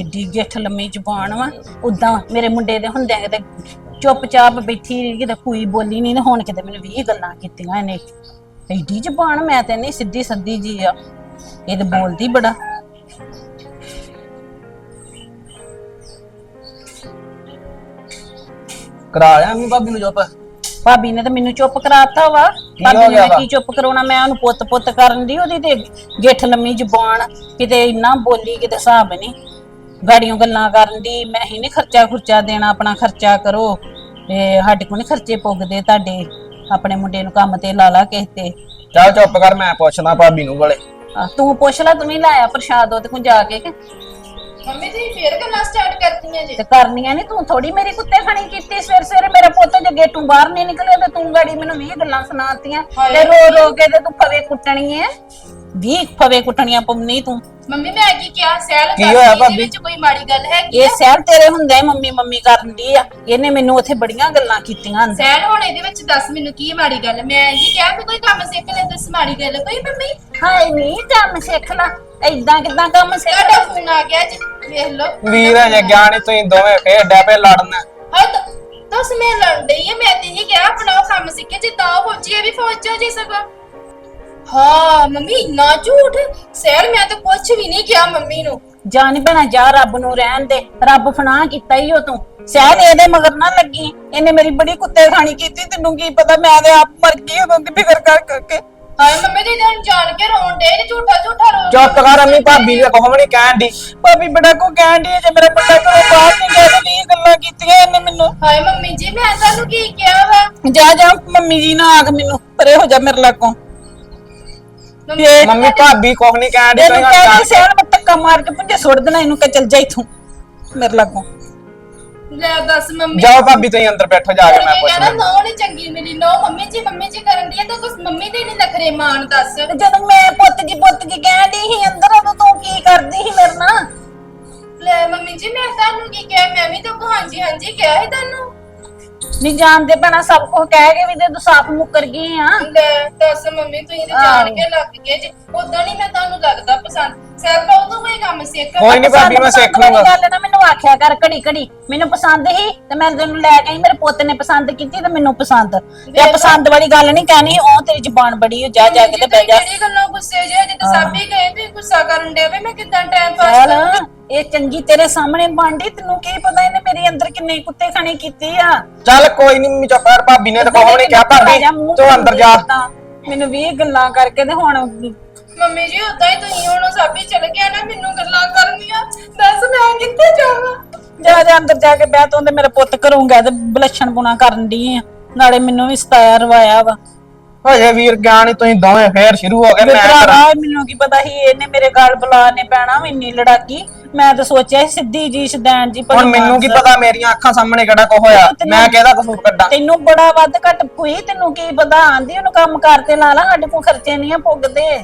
ਕਿੱਡੀ ਗਿੱਠ ਲੰਮੀ ਜ਼ੁਬਾਨ ਵਾ ਉਦਾਂ ਮੇਰੇ ਮੁੰਡੇ ਦੇ ਹੁੰਦਿਆਂ ਕਿਤੇ ਚੁੱਪਚਾਪ ਬੈਠੀ ਰਹੀ ਕਿਤੇ ਕੋਈ ਬੋਲੀ ਨਹੀਂ ਤੇ ਹੁਣ ਕਿਤੇ ਮੈਨੂੰ 20 ਗੱਲਾਂ ਕੀਤੀਆਂ ਇਹਨੇ। ਐਡੀ ਜ਼ੁਬਾਨ ਮੈਂ ਤੇ ਨਹੀਂ ਸਿੱਧੀ ਸੱਦੀ ਜੀ ਆ ਇਹ ਤੇ ਬੋਲਦੀ ਬੜਾ। ਕਰਾ ਲਿਆ ਭਾਬੀ ਨੂੰ ਚੁੱਪ? ਭਾਬੀ ਨੇ ਤਾਂ ਮੈਨੂੰ ਚੁੱਪ ਕਰਾਤਾ ਵਾ ਭਾਬੀ ਨੇ ਗਿਆ ਵਾ? ਕੀ ਚੁੱਪ ਕਰਾਉਣਾ ਮੈਂ ਉਹਨੂੰ ਪੁੱਤ ਪੁੱਤ ਕਰਨ ਦੀ ਉਹਦੀ ਤੇ ਗਿੱਠ ਲੰਮੀ ਜ਼ੁਬਾਨ ਕਿਤੇ ਇੰਨਾ ਬੋਲੀ ਕਿਤੇ ਹਿਸਾਬ ਨਹੀਂ। ਗਾੜੀਆਂ ਗੱਲਾਂ ਕਰਨ ਦੀ ਮੈਂ ਹੀ ਨਹੀਂ ਖਰਚਾ ਖੁਰਚਾ ਦੇਣਾ ਆਪਣਾ ਖਰਚਾ ਕਰੋ। ਤੇ ਸਾਡੇ ਕੋਲ ਨਹੀਂ ਖਰਚੇ ਪੁੱਗਦੇ ਤੁਹਾਡੇ। ਆਪਣੇ ਮੁੰਡੇ ਨੂੰ ਕੰਮ ਤੇ ਲਾ ਲਾ ਕਿਸੇ ਤੇ। ਚੱਲ ਚੁੱਪ ਕਰ ਮੈਂ ਪੁੱਛਦਾ ਭਾਬੀ ਨੂੰ ਆਹ, ਤੂੰ ਪੁੱਛ ਲੈ ਤੂੰ ਵੀ ਲਾਇਆ ਪ੍ਰਸ਼ਾਦ ਉਹਦੇ ਕੋਲ ਜਾ ਕੇ ਕਿ? ਮੰਮੀ ਤੁਸੀਂ ਫੇਰ ਗੱਲਾਂ ਸਟਾਰਟ ਕਰਤੀਆਂ ਜੀ। ਤੇ ਕਰਨੀਆਂ ਨਹੀਂ ਤੂੰ ਥੋੜੀ ਮੇਰੀ ਕੁੱਤੇ ਖਾਣੀ ਕੀਤੀ। ਸਵੇਰ ਸਵੇਰੇ ਮੇਰਾ ਪੁੱਤ ਜੇ ਗੇਟੋਂ ਬਾਹਰ ਨਹੀਂ ਨਿਕਲਿਆ ਤੇ ਤੂੰ ਗਾੜੀ ਮੈਨੂੰ 20 ਗੱਲਾਂ ਸੁਣਾਤੀਆਂ। ਤੇ ਰੋ ਰੋ ਕੇ ਤੇ ਤੂੰ ਫਵੇ ਕੁੱਟਣੀ ਐ। 20 ਫਵੇ ਕੁੱਟਣੀਆਂ ਪਉਣੀ ਤੂੰ। ਮੰਮੀ ਮੈਂ ਕੀ ਕਿਹਾ? ਸਹਿਲ ਕੀ ਕਰਦੀ, ਹੋਇਆ ਭਾਬੀ? ਵਿੱਚ ਕੋਈ ਮਾੜੀ ਗੱਲ ਹੈਗੀ ਇਹ ਆ? ਸਹਿਲ ਤੇਰੇ ਹੁੰਦੇ ਹੀ ਮੰਮੀ ਮੰਮੀ ਕਰਨ ਦੀ ਆ। ਇਹਨੇ ਮੈਨੂੰ ਉੱਥੇ ਬੜੀਆਂ ਗੱਲਾਂ ਕੀਤੀਆਂ ਅੰਦਰ ਸਹਿਲ ਹੁਣ ਇਹਦੇ ਵਿੱਚ ਦੱਸ ਮੈਨੂੰ ਕੀ ਮਾੜੀ ਗੱਲ? ਮੈਂ ਇਹ ਕਿਹਾ ਵੀ ਕੋਈ ਕੰਮ ਸਿੱਖ ਲੈ ਦੱਸ ਮਾੜੀ ਗੱਲ ਕੋਈ ਮੰਮੀ? ਹਾਏ ਨਹੀਂ ਕੰਮ ਸਿੱਖ ਲੈ। ਐਦਾਂ ਕਿਦਾਂ ਕੰਮ ਸਿੱਖ ਤੁਹਾਡਾ ਲੈ ਫੋਨ ਆ ਗਿਆ ਜੀ ਵੇਖ ਲਓ। ਵੀਰ ਜੇ ਗਿਆਨੀ ਤੁਸੀਂ ਦੋਵੇਂ ਫੇਰ ਡੈਪੇ ਲੜਨ। ਹਾਂ ਤਾਂ ਤੁਸੀਂ ਮੈਂ ਲੜ ਰਹੀ ਹੈ ਮੈਂ ਤੇ ਇਹ ਕਿਹਾ ਆਪਣਾ ਉਹ ਕੰਮ ਸਿੱਖੇ ਜਿੱਦਾਂ ਉਹ ਫੌਜੀ ਹੈ ਵੀ ਫੌਜ ਚ ਜੀ ਸਗੋਂ। ਹਾਂ ਮੰਮੀ ਇੰਨਾ ਝੂਠ। ਸਹਿਲ ਮੈਂ ਤਾਂ ਕੁਝ ਵੀ ਨਹੀਂ ਕਿਹਾ ਮੰਮੀ ਨੂੰ। ਜਾਨ ਬਣਾ ਜਾ ਰੱਬ ਨੂੰ ਰਹਿਣ ਦੇ। ਰੱਬ ਫਨਾ ਕੀਤਾ ਹੀ ਉਹ ਤੂੰ। ਸਹਿਲ ਇਹਦੇ ਮਗਰ ਨਾ ਲੱਗੀ। ਇਹਨੇ ਮੇਰੀ ਬੜੀ ਕੁੱਤੇ ਖਾਣੀ ਕੀਤੀ ਤੈਨੂੰ ਕੀ ਪਤਾ ਮੈਂ ਤੇ ਆਪ ਮਰ ਗਈ ਉਦੋਂ ਦੀ ਫਿਕਰ ਕਰ ਕਰਕੇ ਹਾਏ ਮੰਮੀ ਜੀ ਤਾਂ ਜਾਣ ਕੇ ਰੋਣ ਦੇ ਜੇ ਝੂਠਾ ਝੂਠਾ ਰੋ ਚੁੱਪ ਕਰ ਅੰਮੀ ਭਾਬੀ ਨੇ ਕੋਹ ਨਹੀਂ ਕਹਿਣ ਦੀ ਭਾਬੀ ਬੜਾ ਕੋ ਕਹਿਣ ਦੀ ਜੇ ਮੇਰਾ ਮੁੰਡਾ ਘਰੋਂ ਬਾਹਰ ਨਹੀਂ ਗਿਆ ਤੇ ਗੱਲਾਂ ਕੀਤੀਆਂ ਇਹਨੇ ਮੈਨੂੰ। ਹਾਏ ਮੰਮੀ ਜੀ ਮੈਂ ਤੁਹਾਨੂੰ ਕੀ ਕਿਹਾ ਵਾ? ਜਾ ਜਾ ਮੰਮੀ ਜੀ ਨਾ ਆਖ ਮੈਨੂੰ ਪਰੇ ਹੋ ਜਾ ਮੇਰੇ ਲਾਗੋਂ। ਮੰਮੀ ਭਾਬੀ ਕੋਹ ਨਹੀਂ ਕਹਿਣ ਦੀ ਇਹਨੂੰ ਕਹਿ ਕੇ ਸਿਆਣ ਮੈਂ ਧੱਕਾ ਮਾਰ ਕੇ ਪੁੰਜੇ ਸੁੱਟ ਦੇਣਾ ਇਹਨੂੰ ਕਿ ਚੱਲ ਜਾ ਇਥੋਂ ਮੇਰੇ ਲਾਗੋਂ। ਲੈ ਦੱਸ ਮੰਮੀ। ਜਾਓ ਭਾਬੀ ਤੁਸੀਂ ਅੰਦਰ ਬੈਠੋ ਜਾ ਕੇ ਮੈਂ ਕਹਿੰਦਾ ਪੁੱਛਦਾ ਨੋ ਨਹੀਂ ਚੰਗੀ ਮਿਲੀ ਨੋ ਮੰਮੀ ਜੀ ਮੰਮੀ ਜੀ ਕਰਨ ਦੀ ਹੈ ਤਾਂ ਕੁਛ ਮੰਮੀ ਦੇ ਨਹੀਂ ਨਖਰੇ ਮਾਣ ਦੱਸ। ਜਦੋਂ ਮੈਂ ਪੁੱਤ ਜੀ ਪੁੱਤ ਜੀ ਕਹਿਣ ਦੀ ਸੀ ਅੰਦਰ ਉਦੋਂ ਤੂੰ ਕੀ ਕਰਦੀ ਸੀ ਮੇਰੇ ਨਾਲ? ਲੈ ਮੰਮੀ ਜੀ ਮੈਂ ਤੁਹਾਨੂੰ ਕੀ ਕਿਹਾ ਮੈਂ ਵੀ ਤਾਂ ਹਾਂਜੀ ਹਾਂਜੀ ਕਿਹਾ ਸੀ ਤੁਹਾਨੂੰ ਨਹੀਂ ਜਾਣਦੇ ਪੈਣਾ ਸਭ ਕੁਝ ਕਹਿ ਕੇ ਵੀ ਤੇ ਤੂੰ ਸਾਫ਼ ਮੁੱਕਰ ਗਈ ਆ। ਲੈ ਦੱਸ ਮੰਮੀ ਤੁਸੀਂ ਤੇ ਜਾਣ ਕੇ ਲੱਗ ਗਏ ਜੇ। ਉਦਾਂ ਨਹੀਂ ਮੈਂ ਤੁਹਾਨੂੰ ਲੱਗਦਾ ਪਸੰਦ। ਸਿਰ ਪਾਉ ਤੋਂ ਕੋਈ ਕੰਮ ਸਿੱਖ ਕੋਈ ਨੀ ਭਾਬੀ, ਮੈਂ ਸਿੱਖ ਲੂੰਗਾ। ਗੱਲ ਨਾ ਮੈਨੂੰ ਆਖਿਆ ਕਰ ਘੜੀ ਘੜੀ ਮੈਨੂੰ ਪਸੰਦ ਹੀ ਤੇ ਮੈਂ ਤੈਨੂੰ ਲੈ ਕੇ ਆਈ ਮੇਰੇ ਪੁੱਤ ਨੇ ਪਸੰਦ ਕੀਤੀ ਤੇ ਮੈਨੂੰ ਪਸੰਦ। ਤੇ ਪਸੰਦ ਵਾਲੀ ਗੱਲ ਨਹੀਂ ਕਹਿਣੀ ਉਹ ਤੇਰੀ ਜ਼ਬਾਨ ਬੜੀ ਹੋ ਜਾ ਜਾ ਕੇ ਤੇ ਬਹਿ ਜਾ। ਕਿਹੜੀ ਗੱਲੋਂ ਗੁੱਸੇ ਜੇ ਜੇ ਤਾਂ ਸਭ ਹੀ ਗਏ ਵੀ ਗੁੱਸਾ ਕਰਨ ਦੇ ਵੀ ਮੈਂ ਕਿਦਾਂ ਟਾਈਮ ਪਾਸ ਚੱਲ ਕਰਾਂ? ਇਹ ਚੰਗੀ ਤੇਰੇ ਸਾਹਮਣੇ ਬਾਂਡੀ ਤੈਨੂੰ ਕੀ ਪਤਾ ਇਹਨੇ ਮੇਰੇ ਅੰਦਰ ਕਿੰਨੇ ਕੁੱਤੇ ਖਾਣੇ ਕੀਤੀ ਆ। ਚੱਲ ਕੋਈ ਨਹੀਂ ਕਰ ਭਾਬੀ ਨੇ ਤਾਂ ਕੋਹ ਨਹੀਂ ਕਿਹਾ ਭਾਬੀ ਤੂੰ ਅੰਦਰ ਜਾ। ਮੈਨੂੰ ਵੀ ਗੱਲਾਂ ਕਰਕੇ ਤੇ ਹੁਣ ਮੰਮੀ ਜੀ ਉਦਾਂ ਹੀ ਤੁਸੀਂ ਹੁਣ ਹੀ ਚਲ ਗਿਆ ਨਾ ਮੈਨੂੰ ਗੱਲਾਂ ਕਰਨੀਆਂ। ਦੱਸ ਮੈਂ ਕਿੱਥੇ ਜਾਵਾਂ? ਜਾ ਜਾ ਅੰਦਰ ਜਾ ਕੇ ਬਹਿ ਤੂੰ ਤੇ ਮੇਰੇ ਪੁੱਤ ਕਰੂੰਗਾ ਤੇ ਬਲਛਣ ਪੁਣਾ ਕਰਨ ਦੀ ਆ। ਨਾਲੇ ਮੈਨੂੰ ਵੀ ਸਤਾਇਆ ਰਵਾਇਆ ਵਾ। ਹਜੇ ਵੀਰ ਗਿਆਨੀ ਤੁਸੀਂ ਦੋਵੇਂ ਫੇਰ ਸ਼ੁਰੂ ਹੋ ਗਏ ਮੈਂ ਕਰਾਂ। ਮੈਨੂੰ ਕੀ ਪਤਾ ਸੀ ਇਹਨੇ ਮੇਰੇ ਗਾਲ ਬੁਲਾ ਨੇ ਪੈਣਾ ਵੀ ਇੰਨੀ ਲੜਾਕੀ। ਮੈਂ ਤਾਂ ਸੋਚਿਆ ਸੀ ਸਿੱਧੀ ਜੀ ਸ਼ਦੈਨ ਜੀ ਹੁਣ ਮੈਨੂੰ ਕੀ। ਪਤਾ ਮੇਰੀਆਂ ਅੱਖਾਂ ਸਾਹਮਣੇ ਕਿਹੜਾ ਕੋ ਹੋਇਆ। ਤੈਨੂੰ- ਮੈਂ ਕਿਹਦਾ ਕਸੂਰ ਕੱਢਾਂ? ਤੈਨੂੰ ਬੜਾ ਵੱਧ ਘੱਟ ਹੋਈ ਤੈਨੂੰ ਕੀ ਪਤਾ ਆਂਦੀ ਉਹਨੂੰ ਕੰਮ ਕਰਤੇ ਲਾ ਲਾ ਸਾਡੇ ਕੋਲ ਖਰਚੇ ਨਹੀਂ ਆ ਪੁੱਗਦੇ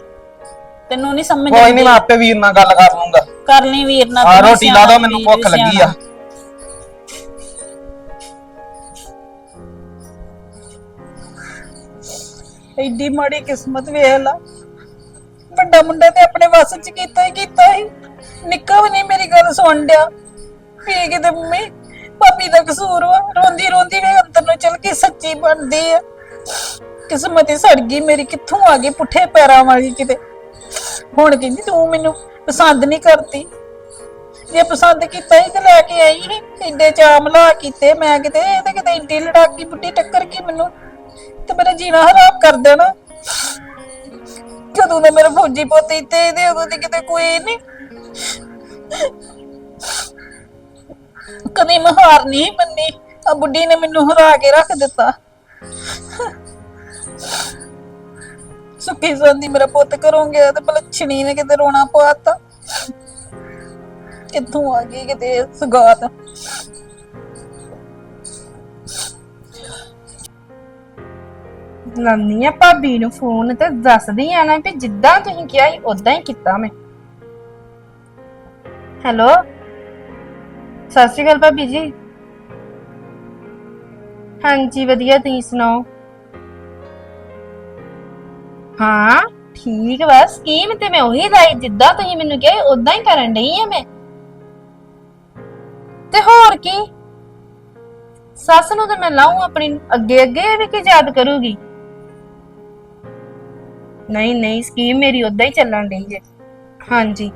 ਤੈਨੂੰ ਨਹੀਂ ਸਮਝ ਕੋਈ ਨਹੀਂ। ਮੈਂ ਆਪੇ ਵੀਰ ਨਾਲ ਗੱਲ ਕਰ ਲੂੰਗਾ ਕਰ ਲਈ ਵੀਰ ਨਾਲ ਆ ਤੂੰ ਰੋਟੀ ਲਾ ਸਿਆਣਾ ਦੋ ਮੈਨੂੰ ਵੀਰ ਭੁੱਖ ਲੱਗੀ ਆ। ਸਿਆਣਾ। ਐਡੀ ਮਾੜੀ ਕਿਸਮਤ ਵੇਖ ਲਾ। ਵੱਡਾ ਮੁੰਡਾ ਤੇ ਆਪਣੇ ਵੱਸ ਚ ਕੀਤਾ ਹੀ ਕੀਤਾ ਹੀ ਨਿੱਕਾ ਵੀ ਨਹੀਂ ਮੇਰੀ ਗੱਲ ਸੁਣ ਡਿਆ। ਵੀ ਕਿਤੇ ਮੰਮੀ ਭਾਬੀ ਦਾ ਕਸੂਰ ਵਾ। ਰੋਂਦੀ ਰੋਂਦੀ ਵੇ ਅੰਦਰ ਨੂੰ ਚਲ ਕੇ ਸੱਚੀ ਬਣਦੀ ਆ। ਕਿਸਮਤ ਹੀ ਸੜ ਗਈ ਮੇਰੀ ਕਿੱਥੋਂ ਆ ਗਈ ਪੁੱਠੇ ਪੈਰਾਂ ਵਾਲੀ ਕਿਤੇ। ਹੁਣ ਕਹਿੰਦੀ ਤੂੰ ਮੈਨੂੰ ਪਸੰਦ ਨਹੀਂ ਕਰਦੀ। ਜੇ ਪਸੰਦ ਕੀਤਾ ਹੀ ਤੇ ਲੈ ਕੇ ਆਈ ਸੀ। ਇੰਨੇ ਚਾਮ ਲਾ ਕੀਤੇ ਮੈਂ ਕਿਤੇ, ਇਹ ਤੇ ਕਿਤੇ ਇੰਡੀ ਲੜਾਕੀ ਬੁੱਢੀ ਟੱਕਰ ਗਈ ਮੈਨੂੰ। ਤੇ ਮੇਰਾ ਜੀਣਾ ਹਰਾਮ ਕਰ ਦੇਣਾ। ਜਦੋਂ ਦਾ ਮੇਰਾ ਫੌਜੀ ਪੁੱਤ ਇੱਥੇ ਇਹਦੇ ਉਦੋਂ ਦੀ ਕਿਤੇ ਕੋਈ ਨਹੀਂ। ਕਦੀ ਮਹਾਰ ਨਹੀਂ ਮੰਨੀ। ਆ ਬੁੱਢੀ ਨੇ ਮੈਨੂੰ ਹਰਾ ਕੇ ਰੱਖ ਦਿੱਤਾ। ਸੁੱਕੀ ਸੰਦੀ ਮੇਰਾ ਪੁੱਤ ਘਰੋਂ ਗਿਆ ਤੇ ਬਲਛਣੀ ਨੇ ਕਿਤੇ ਰੋਣਾ ਪਾਤਾ। ਕਿੱਥੋਂ ਆ ਗਈ ਕਿਤੇ ਸੁਗਾਤ? ਲਾਨੀ ਆ ਭਾਬੀ ਨੂੰ ਫੋਨ ਤੇ ਦੱਸਦੀ ਆ ਨਾ ਵੀ ਜਿੱਦਾਂ ਤੁਸੀਂ ਕਿਹਾ ਸੀ ਉਦਾਂ ਹੀ ਕੀਤਾ ਮੈਂ। ਹੈਲੋ? ਸਤਿ ਸ਼੍ਰੀ ਅਕਾਲ ਭਾਬੀ ਜੀ। ਹਾਂਜੀ, ਵਧੀਆ, ਤੁਸੀਂ ਸੁਣਾਓ? ਹਾਂ। ਠੀਕ ਬਸ ਸਕੀਮ ਤੇ ਮੈਂ ਉਹੀ ਲਾਈ ਜਿੱਦਾਂ ਤੁਸੀਂ ਮੈਨੂੰ ਕਿਹਾ ਸੀ, ਉਦਾਂ ਹੀ ਕਰਨ ਡਈ ਆ ਮੈਂ। ਤੇ ਹੋਰ ਕੀ? ਸੱਸ ਨੂੰ ਤਾਂ ਮੈਂ ਲਾਉਂ ਆਪਣੀ ਅੱਗੇ ਅੱਗੇ ਵੀ ਕੀ ਯਾਦ ਕਰੂਗੀ? ਨਹੀਂ ਨਹੀਂ ਸਕੀਮ ਮੇਰੀ ਉਦਾਂ ਹੀ ਚੱਲਣ ਡਈ ਜੇ ਹਾਂਜੀ।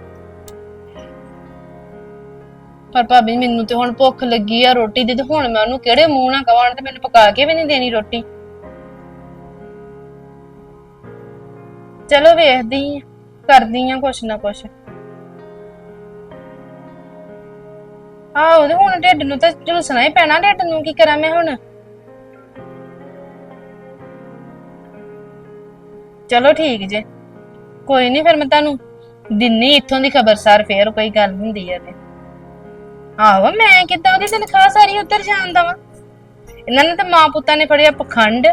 ਪਰ ਭਾਬੀ ਮੈਨੂੰ ਤੇ ਹੁਣ ਭੁੱਖ ਲੱਗੀ ਆ ਰੋਟੀ ਦੀ ਤੇ ਹੁਣ ਮੈਂ ਉਹਨੂੰ ਕਿਹੜੇ ਮੂੰਹ ਨਾਲ ਕਵਾਂ ਤੇ ਮੈਨੂੰ ਪਕਾ ਕੇ ਵੀ ਨਹੀਂ ਦੇਣੀ ਰੋਟੀ। ਚਲੋ ਵੇਖਦੀ ਆਂ, ਕਰਦੀ ਆ ਕੁਛ ਨਾ ਕੁਛ। ਆਹੋ ਤੇ ਹੁਣ ਢਿੱਡ ਨੂੰ ਤਾਂ ਝੁਲਸਣਾ ਹੀ ਪੈਣਾ ਢਿੱਡ ਨੂੰ ਕੀ ਕਰਾਂ ਮੈਂ ਹੁਣ? ਚਲੋ ਠੀਕ ਜੇ। ਕੋਈ ਨਹੀਂ ਫਿਰ ਮੈਂ ਤੁਹਾਨੂੰ ਦਿੰਨੀ ਇੱਥੋਂ ਦੀ ਖਬਰਸਾਰ ਫੇਰ ਕੋਈ ਗੱਲ ਹੁੰਦੀ ਹੈ ਤੇ। ਆਹੋ ਮੈਂ ਕਿੱਦਾਂ ਉਹਦੀ ਤਨਖਾਹ ਸਾਰੀ ਉੱਧਰ ਜਾਣ ਦਵਾਂ ਇਹਨਾਂ ਨੇ ਤਾਂ ਮਾਂ ਪੁੱਤਾਂ ਨੇ ਫੜਿਆ ਪਖੰਡ।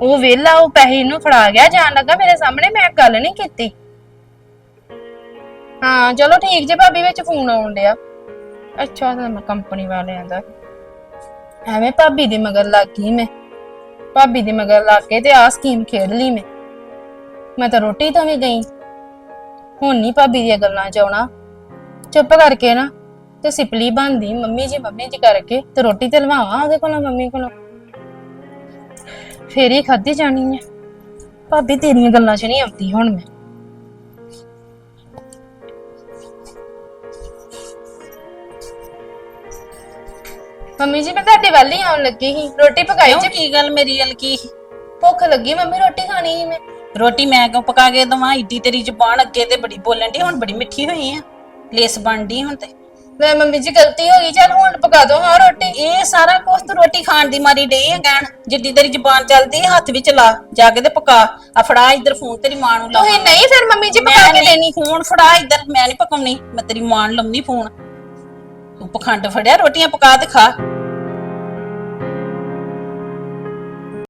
ਉਹ ਵੇਲਾ, ਉਹ ਪੈਸੇ ਇਹਨੂੰ ਫੜਾ ਗਿਆ, ਜਾਣ ਲੱਗਾ ਮੇਰੇ ਸਾਹਮਣੇ, ਮੈਂ ਗੱਲ ਨਹੀਂ ਕੀਤੀ। ਹਾਂ, ਚਲੋ ਠੀਕ ਜੇ ਭਾਬੀ, ਵਿੱਚ ਫੋਨ ਆਉਣ ਡਿਆ। ਅੱਛਾ, ਤਾਂ ਮੈਂ ਕੰਪਨੀ ਵਾਲਿਆਂ ਦਾ। ਐਵੇਂ ਭਾਬੀ ਦੇ ਮਗਰ ਲੱਗ ਗਈ ਮੈਂ। ਭਾਬੀ ਦੇ ਮਗਰ ਲੱਗ ਕੇ ਤੇ ਆ ਸਕੀਮ ਖੇਡ ਲਈ ਮੈਂ। ਮੈਂ ਤਾਂ ਰੋਟੀ ਤੋਂ ਵੀ ਗਈ। ਹੁਣ ਨਹੀਂ ਭਾਬੀ ਦੀਆਂ ਗੱਲਾਂ ਚ ਆਉਣਾ। ਚੁੱਪ ਕਰਕੇ ਨਾ, ਤੇ ਸਿਪਲੀ ਬੰਦੀ ਮੰਮੀ ਜੀ ਮੰਮੀ ਜੀ ਕਰਕੇ, ਤੇ ਰੋਟੀ ਤੇ ਲਵਾਵਾਂ ਉਹਦੇ ਕੋਲੋਂ, ਮੰਮੀ ਕੋਲੋਂ। ਫੇਰ ਹੀ ਖਾਧੀ ਜਾਣੀ ਹੈ ਭਾਬੀ ਤੇਰੀਆਂ ਗੱਲਾਂ 'ਚ ਨਹੀਂ ਆਉਂਦੀ ਹੁਣ ਮੈਂ। ਮੰਮੀ ਜੀ ਮੈਂ ਤੁਹਾਡੇ ਵੱਲ ਹੀ ਆਉਣ ਲੱਗੀ ਸੀ। ਰੋਟੀ ਪਕਾਈ ਕਿਉਂ? ਜੇ? ਕੀ ਗੱਲ ਮੇਰੀ ਵੱਲ ਕੀ ਭੁੱਖ ਲੱਗੀ ਮੰਮੀ ਰੋਟੀ ਖਾਣੀ ਸੀ ਮੈਂ। ਰੋਟੀ ਮੈਂ ਕਿਉਂ ਪਕਾ ਕੇ ਦਵਾਂ? ਈਡੀ ਤੇਰੀ ਜ਼ੁਬਾਨ ਅੱਗੇ ਤੇ ਬੜੀ ਬੋਲਣ ਦੀ ਹੁਣ ਬੜੀ ਮਿੱਠੀ ਹੋਈ ਆ। ਲੇਸ ਬਣਦੀ ਹੁਣ ਤੇ। ਮੈਂ ਮੰਮੀ ਜੀ ਗਲਤੀ ਹੋ ਗਈ ਚੱਲ ਹੁਣ ਪਕਾ ਦੋ ਹਾਂ ਰੋਟੀ। ਇਹ ਸਾਰਾ ਕੁਝ ਤੂੰ ਰੋਟੀ ਖਾਣ ਦੀ ਮਾਰੀ ਡਈ ਆ ਕਹਿਣ ਜਿੱਦੀ ਤੇਰੀ ਜ਼ੁਬਾਨ ਚੱਲਦੀ ਆ, ਹੱਥ ਵਿੱਚ ਲਾ ਜਾ ਕੇ ਤੇ ਪਕਾ। ਆ ਫੜਾ ਇੱਧਰ ਫੋਨ ਤੇਰੀ ਮਾਂ ਨੂੰ ਲਾ ਤੁਸੀਂ ਨਹੀਂ ਫਿਰ ਮੰਮੀ ਜੀ ਪਕਾ ਕੇ ਦੇਣੀ ਫੋਨ ਫੜਾ ਇੱਧਰ ਮੈਂ ਨਹੀਂ ਪਕਾਉਣੀ। ਮੈਂ ਤੇਰੀ ਮਾਂ ਨੂੰ ਲਾਉਣੀ ਫੋਨ। ਤੂੰ ਪਖੰਡ ਫੜਿਆ ਰੋਟੀਆਂ ਪਕਾ ਤੇ ਖਾ।